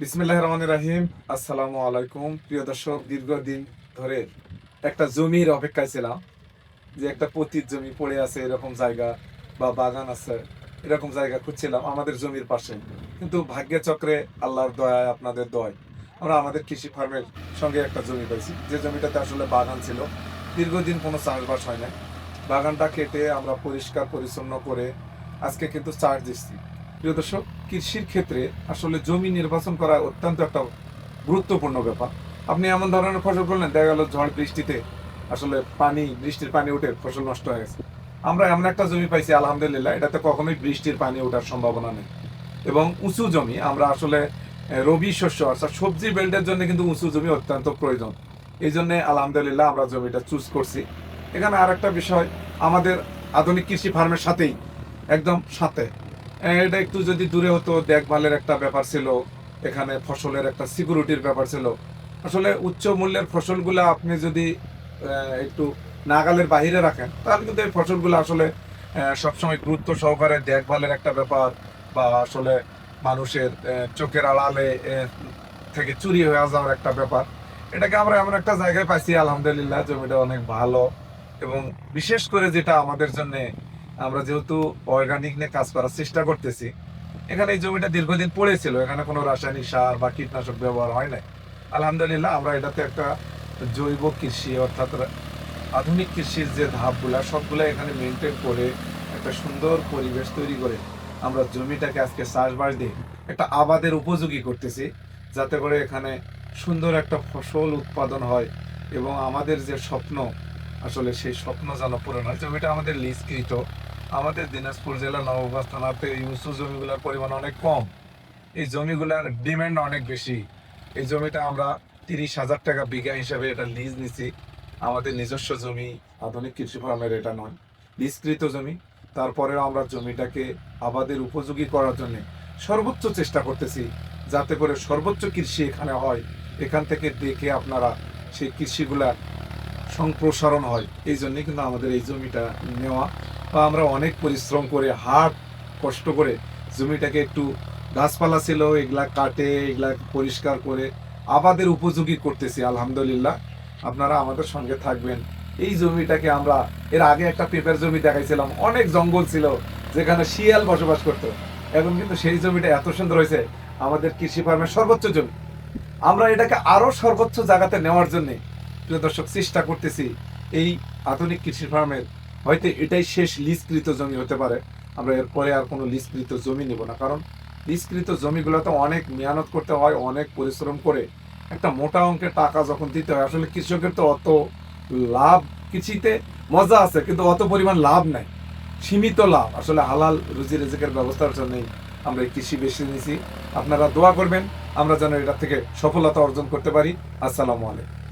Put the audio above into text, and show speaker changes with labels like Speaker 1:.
Speaker 1: বিসমিল্লাহ রহমান রাহিম। আসসালামু আলাইকুম। প্রিয় দর্শক, দীর্ঘদিন ধরে একটা জমির অপেক্ষায় ছিলাম যে একটা পতির জমি পড়ে আছে এরকম জায়গা বা বাগান আছে এরকম জায়গা খুঁজছিলাম আমাদের জমির পাশে। কিন্তু ভাগ্যের চক্রে আল্লাহর দয়ায় আপনাদের দয়। আমরা আমাদের কৃষি ফার্মের সঙ্গে একটা জমি পাইছি যে জমিটাতে আসলে বাগান ছিল। দীর্ঘদিন কোনো চাষবাস হয় না বাগানটা কেটে আমরা পরিষ্কার, পরিচ্ছন্ন করে আজকে কিন্তু চাষ দিচ্ছি। প্রিয় দর্শক, কৃষির ক্ষেত্রে আসলে জমি নির্বাচন করা অত্যন্ত একটা গুরুত্বপূর্ণ ব্যাপার। আপনি এমন ধরনের ফসল করলেন, দেখা গেল ঝড় বৃষ্টিতে আসলে পানি, বৃষ্টির পানি উঠে ফসল নষ্ট হয়ে গেছে। আমরা এমন একটা জমি পাইছি, আলহামদুলিল্লাহ, এটাতে কখনোই বৃষ্টির পানি ওঠার সম্ভাবনা নেই। এবং উঁচু জমি, আমরা আসলে রবি শস্য, অর্থাৎ সবজি বেল্টের জন্য কিন্তু উঁচু জমি অত্যন্ত প্রয়োজন। এই জন্য আলহামদুলিল্লাহ আমরা জমিটা চুজ করছি। এখানে আর একটা বিষয়, আমাদের আধুনিক কৃষি ফার্মের সাথেই, একদম সাথে। এটা একটু যদি দূরে হতো, দেখভালের একটা ব্যাপার ছিল, এখানে ফসলের একটা সিকিউরিটির ব্যাপার ছিল। আসলে উচ্চ মূল্যের ফসলগুলো আপনি যদি একটু নাগালের বাইরে রাখেন, তাহলে কিন্তু এই ফসলগুলো আসলে সবসময় গুরুত্ব সহকারে দেখভালের একটা ব্যাপার বা আসলে মানুষের চোখের আড়ালে থেকে চুরি হয়ে যাওয়ার একটা ব্যাপার। এটাকে আমরা এমন একটা জায়গায় পাইছি, আলহামদুলিল্লাহ, জমিটা অনেক ভালো। এবং বিশেষ করে যেটা আমাদের জন্য আমরা যেহেতু অর্গানিক নিয়ে কাজ করার চেষ্টা করতেছি, এখানে এই জমিটা দীর্ঘদিন পড়েছিল, এখানে কোনো রাসায়নিক সার বা কীটনাশক ব্যবহার হয় নাই। আলহামদুলিল্লাহ, আমরা এটাতে একটা জৈব কৃষি অর্থাৎ আধুনিক কৃষির যে ধাপগুলা, সবগুলো এখানে মেনটেন করে একটা সুন্দর পরিবেশ তৈরি করে আমরা জমিটাকে আজকে চাষবাস দিয়ে একটা আবাদের উপযোগী করতেছি, যাতে করে এখানে সুন্দর একটা ফসল উৎপাদন হয় এবং আমাদের যে স্বপ্ন, আসলে সেই স্বপ্ন যেন পূরণ হয়। জমিটা আমাদের লিজকৃত। আমাদের দিনাজপুর জেলা নববাস থানাতে এই উঁচু জমিগুলোর পরিমাণ অনেক কম। এই জমিগুলোর ডিমান্ড অনেক বেশি। এই জমিটা আমরা তিরিশ হাজার টাকা বিঘা হিসাবে এটা লিজ নিছি। আমাদের নিজস্ব জমি, আধুনিক কৃষি ফার্মের এটা নয় লিজকৃত জমি। তারপরেও আমরা জমিটাকে আবাদের উপযোগী করার জন্য সর্বোচ্চ চেষ্টা করতেছি, যাতে করে সর্বোচ্চ কৃষি এখানে হয়। এখান থেকে দেখে আপনারা সেই কৃষিগুলা সম্প্রসারণ হয়। এই জন্যই কিন্তু আমাদের এই জমিটা নেওয়া বা আমরা অনেক পরিশ্রম করে, হাট কষ্ট করে জমিটাকে একটু গাছপালা ছিল, এগুলা কাটে, এগুলা পরিষ্কার করে আবাদের উপযোগী করতেছি, আলহামদুলিল্লাহ। আপনারা আমাদের সঙ্গে থাকবেন। এই জমিটাকে আমরা, এর আগে একটা পেঁপের জমি দেখাইছিলাম, অনেক জঙ্গল ছিল যেখানে শিয়াল বসবাস করতো। এখন কিন্তু সেই জমিটা এত সুন্দর হয়েছে, আমাদের কৃষি ফার্মের সর্বোচ্চ জমি। আমরা এটাকে আরও সর্বোচ্চ জায়গাতে নেওয়ার জন্য, প্রিয় দর্শক, চেষ্টা করতেছি এই আধুনিক কৃষি ফার্মের হয়তো এটাই শেষ লিজকৃত জমি হতে পারে। আমরা এরপরে আর কোনো লিজকৃত জমি নিব না। কারণ লিজকৃত জমিগুলোতে অনেক মেহনত করতে হয়, অনেক পরিশ্রম করে। একটা মোটা অঙ্কের টাকা যখন দিতে হয়, আসলে কৃষকের তো অত লাভ কৃষিতে মজা আছে, কিন্তু অত পরিমাণ লাভ নাই। সীমিত লাভ। আসলে হালাল রুজি রেজেকের ব্যবস্থার জন্যই আমরা এই কৃষি বেশি নিয়েছি। আপনারা দোয়া করবেন, আমরা যেন এটা থেকে সফলতা অর্জন করতে পারি। আসসালামু আলাইকুম।